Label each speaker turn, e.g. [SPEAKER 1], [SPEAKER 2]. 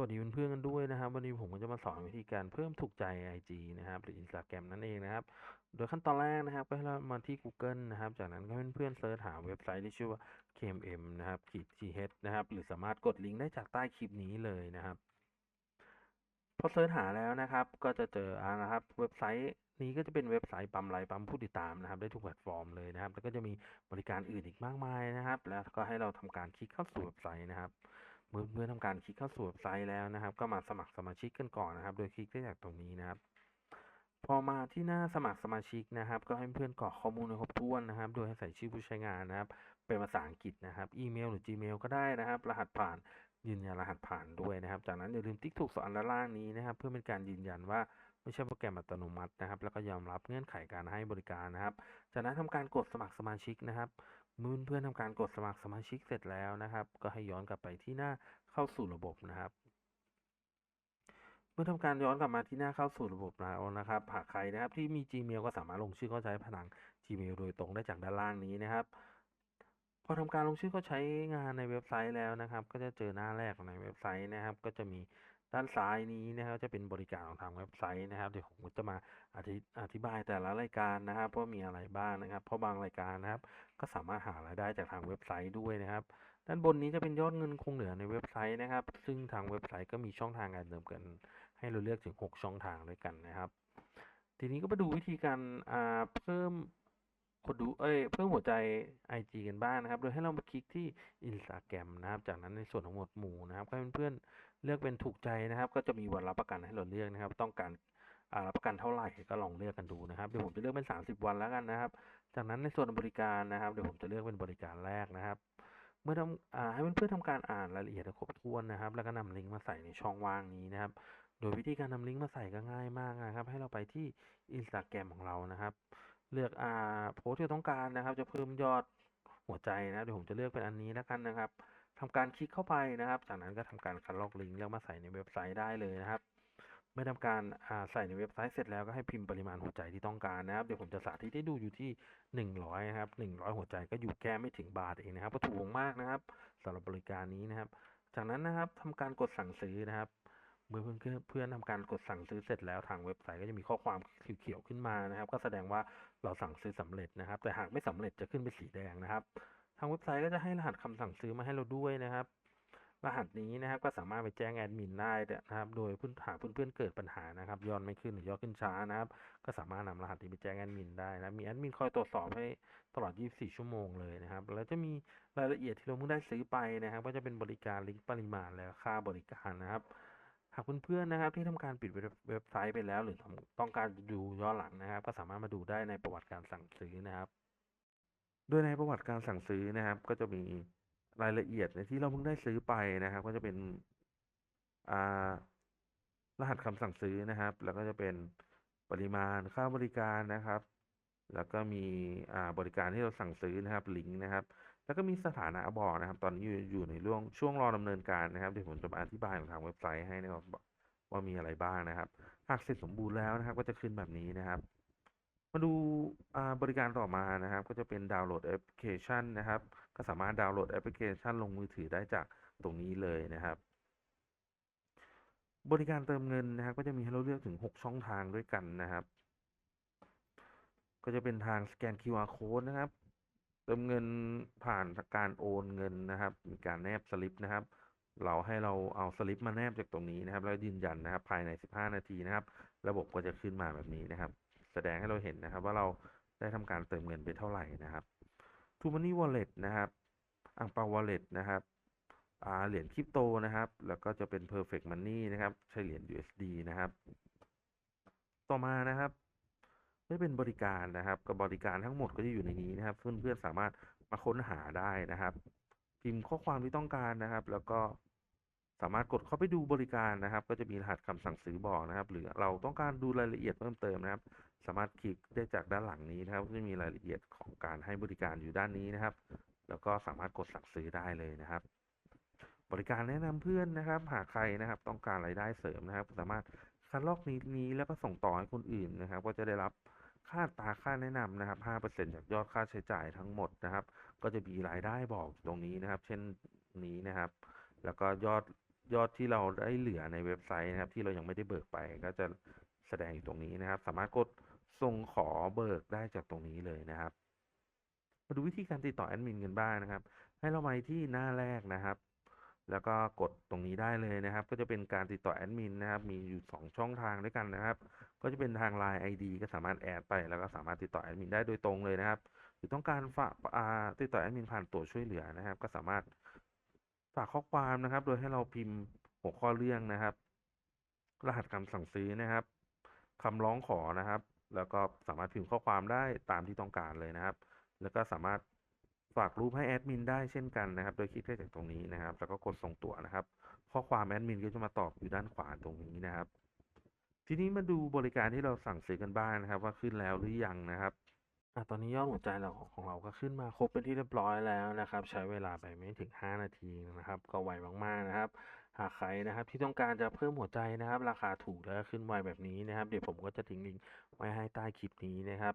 [SPEAKER 1] วัสดีเพื่อนๆกันด้วยนะครับ วันนี้ผมก็จะมาสอนวิธีการเพิ่มถูกใจ IG นะครับ หรือ Instagram นั่นเองนะครับ โดยขั้นตอนแรกนะครับ ก็ให้เรามาที่ Google นะครับ จากนั้นก็ให้เพื่อนๆเสิร์ชหาเว็บไซต์ที่ชื่อว่า KMM นะครับขีด th นะครับ หรือสามารถกดลิงก์ได้จากใต้คลิปนี้เลยนะครับพอเสิร์ชหาแล้วนะครับ ก็จะเจออ่านะครับ เว็บไซต์นี้ก็จะเป็นเว็บไซต์ปั๊มไลค์ปั๊มผู้ติดตามนะครับ ได้ทุกแพลตฟอร์มเลยนะครับ แล้วก็จะมีบริการอื่นอีกมากมายนะครับ แล้วก็ให้เราทำการคลิกเข้าสู่เว็บไซต์นะครับ เมื่อเมื่อทำการคลิกเข้าสู่เว็บไซต์แล้วนะครับ ก็มาสมัครสมาชิกกันก่อนนะครับ โดยคลิกได้จากตรงนี้นะครับ พอมาที่หน้าสมัครสมาชิกนะครับ ก็ให้เพื่อนกรอกข้อมูลให้ครบถ้วนนะครับ โดยให้ใส่ชื่อผู้ใช้งานนะครับ เป็นภาษาอังกฤษนะครับ อีเมลหรือ Gmail ก็ได้นะครับ รหัสผ่านยืนยันรหัสผ่านด้วยนะครับ จากนั้นอย่าลืมติ๊กถูกสอนด้านล่างนี้นะครับ เพื่อเป็นการยืนยันว่าไม่ใช่โปรแกรมอัตโนมัตินะครับ แล้วก็ยอมรับเงื่อนไขการให้บริการนะครับ จากนั้นทำการกดสมัครสมาชิกนะครับ เมื่อเพื่อนทำการกดสมัครสมาชิกเสร็จแล้วนะครับ ก็ให้ย้อนกลับไปที่หน้าเข้าสู่ระบบนะครับ เมื่อทำการย้อนกลับมาที่หน้าเข้าสู่ระบบแล้วนะครับหากใครนะครับที่มี Gmail ก็สามารถลงชื่อเข้าใช้ผนัง Gmail โดยตรงได้จากด้านล่างนี้นะครับ พอทำการลงชื่อเข้าใช้งานในเว็บไซต์แล้วนะครับ ก็จะเจอหน้าแรกของในเว็บไซต์นะครับ ก็จะมี ด้านซ้ายนี้นะครับจะเป็นบริการของทางเว็บไซต์นะครับ เดี๋ยวผมจะมาอธิอธิบายแต่ละรายการนะครับว่ามีอะไรบ้างนะครับ เพราะบางรายการนะครับ ก็สามารถหารายได้จากทางเว็บไซต์ด้วยนะครับ ด้านบนนี้จะเป็นยอดเงินคงเหลือในเว็บไซต์นะครับ ซึ่งทางเว็บไซต์ก็มีช่องทางการเติมเงิน ให้เราเลือกถึง 6 ช่องทางด้วยกันนะครับ ทีนี้ก็มาดูวิธีการเพิ่ม คนดูเอ้ยเพิ่มหัวใจ IG กันบ้างนะครับ โดยให้เรามาคลิกที่ Instagram นะครับ จากนั้นในส่วนของหมวดหมู่นะครับก็เพื่อนๆเลือกเป็นถูกใจนะครับ ก็จะมีวันรับประกันให้เราเลือกนะครับ ต้องการรับประกันเท่าไหร่ก็ลองเลือกกันดูนะครับเดี๋ยวผมจะเลือกเป็น 30 วันแล้วกันนะครับ จากนั้นในส่วนบริการนะครับเดี๋ยวผมจะเลือกเป็นบริการแรกนะครับ เมื่อทำอให้เพื่อนๆทำการอ่านรายละเอียดครบถ้วนนะครับ แล้วก็นำลิงก์มาใส่ในช่องว่างนี้นะครับโดยวิธีการนำลิงก์มาใส่ก็ง่ายมากนะครับ ให้เราไปที่ Instagram ของเรานะครับ เลือกอ่าโพสที่ต้องการนะครับ จะเพิ่มยอดหัวใจนะเดี๋ยวผมจะเลือกเป็นอันนี้แล้วกันนะครับทำการคลิกเข้าไปนะครับ จากนั้นก็ทำการคัดลอกลิงก์แล้วมาใส่ในเว็บไซต์ได้เลยนะครับเมื่อทำการอ่าใส่ในเว็บไซต์เสร็จแล้วก็ให้พิมพ์ปริมาณหัวใจที่ต้องการนะครับ เดี๋ยวผมจะสาธิตให้ดูอยู่ที่ 100นะครับ100 หัวใจก็อยู่แค่ไม่ถึงบาทเองนะครับก็ถูกมากนะครับสำหรับบริการนี้นะครับ จากนั้นนะครับทำการกดสั่งซื้อนะครับ เมื่อเพื่อนเพื่อนทำการกดสั่งซื้อเสร็จแล้วทางเว็บไซต์ก็จะมีข้อความเขียวๆขึ้นมานะครับ ก็แสดงว่าเราสั่งซื้อสำเร็จนะครับ แต่หากไม่สำเร็จจะขึ้นเป็นสีแดงนะครับ ทางเว็บไซต์ก็จะให้รหัสคำสั่งซื้อมาให้เราด้วยนะครับ รหัสนี้นะครับก็สามารถไปแจ้งแอดมินได้นะครับ โดยเพื่อนหาเพื่อนๆเกิดปัญหานะครับยอดไม่ขึ้นหรือยอดขึ้นช้านะครับ ก็สามารถนำรหัสนี้ไปแจ้งแอดมินได้นะมีแอดมินคอยตรวจสอบให้ตลอด 24 ชั่วโมงเลยนะครับ แล้วจะมีรายละเอียดที่เราเพิ่งได้ซื้อไปนะครับ ก็จะเป็นบริการลิงก์ปริมาณและค่าบริการนะครับากเพื่อนๆนะครับ ที่ทำการปิดเว็บไซต์ไปแล้ว หรือต้องการดูย้อนหลังนะครับ ก็สามารถมาดูได้ในประวัติการสั่งซื้อนะครับ โดยในประวัติการสั่งซื้อนะครับ ก็จะมีรายละเอียดในที่เราเพิ่งได้ซื้อไปนะครับ ก็จะเป็นรหัสคำสั่งซื้อนะครับ แล้วก็จะเป็นปริมาณค่าบริการนะครับ แล้วก็มีบริการที่เราสั่งซื้อนะครับลิงก์นะครับ แล้วก็มีสถานะบอกนะครับ ตอนนี้อยู่อยู่ในช่วงช่วงรอดำเนินการนะครับเดี๋ยวผมจะมาอธิบายของทางเว็บไซต์ให้นะครับว่ามีอะไรบ้างนะครับ หากเสร็จสมบูรณ์แล้วนะครับ ก็จะขึ้นแบบนี้นะครับ มาดูบริการต่อมานะครับ ก็จะเป็นดาวน์โหลดแอปพลิเคชันนะครับ ก็สามารถดาวน์โหลดแอปพลิเคชันลงมือถือได้จากตรงนี้เลยนะครับ บริการเติมเงินนะครับ ก็จะมีให้เราเลือกถึง 6 ช่องทางด้วยกันนะครับ ก็จะเป็นทางสแกน QR code นะครับ เติมเงินผ่านการโอนเงินนะครับ มีการแนบสลิปนะครับ เราให้เราเอาสลิปมาแนบจากตรงนี้นะครับ แล้วยืนยันนะครับ ภายใน 15 นาทีนะครับ ระบบก็จะขึ้นมาแบบนี้นะครับ แสดงให้เราเห็นนะครับ ว่าเราได้ทำการเติมเงินไปเท่าไหร่นะครับ t ูมันนี่วอลเล็ตนะครับอังเปาวอลเล็ตนะครับเหรียญคริปโตนะครับ แล้วก็จะเป็น perfect money นะครับ ใช้เหรียญ USD นะครับ ต่อมานะครับ ไม่เป็นบริการนะครับ กับบริการทั้งหมดก็จะอยู่ในนี้นะครับ เพื่อนๆสามารถมาค้นหาได้นะครับ พิมพ์ข้อความที่ต้องการนะครับ แล้วก็สามารถกดเข้าไปดูบริการนะครับ ก็จะมีรหัสคำสั่งซื้อบอกนะครับ หรือเราต้องการดูรายละเอียดเพิ่มเติมนะครับ สามารถคลิกได้จากด้านหลังนี้นะครับจะมีรายละเอียดของการให้บริการอยู่ด้านนี้นะครับ แล้วก็สามารถกดสั่งซื้อได้เลยนะครับ บริการแนะนำเพื่อนนะครับ หากใครนะครับ ต้องการรายได้เสริมนะครับ สามารถคัดลอกนี้นี้แล้วก็ส่งต่อให้คนอื่นนะครับ ก็จะได้รับ ค่าตาค่าแนะนำนะครับ 5%จากยอดค่าใช้จ่ายทั้งหมดนะครับ ก็จะมีรายได้บอกตรงนี้นะครับ เช่นนี้นะครับ แล้วก็ยอดยอดที่เราได้เหลือในเว็บไซต์นะครับ ที่เรายังไม่ได้เบิกไปก็จะแสดงอยู่ตรงนี้นะครับ สามารถกดส่งขอเบิกได้จากตรงนี้เลยนะครับ มาดูวิธีการติดต่อแอดมินกันบ้างนะครับ ให้เรามาที่หน้าแรกนะครับ แล้วก็กดตรงนี้ได้เลยนะครับ ก็จะเป็นการติดต่อแอดมินนะครับ มีอยู่ 2 ช่องทางด้วยกันนะครับ ก็จะเป็นทาง Line ID ก็สามารถแอดไป แล้วก็สามารถติดต่อแอดมินได้โดยตรงเลยนะครับ หรือต้องการฝากติดต่อแอดมินผ่านตัวช่วยเหลือนะครับ ก็สามารถฝากข้อความนะครับ โดยให้เราพิมพ์หัวข้อเรื่องนะครับ รหัสคำสั่งซื้อนะครับคำร้องขอนะครับ แล้วก็สามารถพิมพ์ข้อความได้ตามที่ต้องการเลยนะครับ แล้วก็สามารถ ฝากรูปให้แอดมินได้เช่นกันนะครับ โดยคลิกได้จากตรงนี้นะครับ แล้วก็กดส่งตัวนะครับ ข้อความแอดมินก็จะมาตอบอยู่ด้านขวาตรงนี้นะครับ ทีนี้มาดูบริการที่เราสั่งซื้อกันบ้างนะครับ ว่าขึ้นแล้วหรือยังนะครับอะตอนนี้ยอดหัวใจเราของเราก็ขึ้นมาครบเป็นที่เรียบร้อยแล้วนะครับ ใช้เวลาไปไม่ถึง 5 นาทีนะครับ ก็ไวมากๆนะครับ หากใครนะครับที่ต้องการจะเพิ่มหัวใจนะครับ ราคาถูกแล้วขึ้นไวแบบนี้นะครับ เดี๋ยวผมก็จะทิ้งลิงก์ไว้ให้ใต้คลิปนี้นะครับ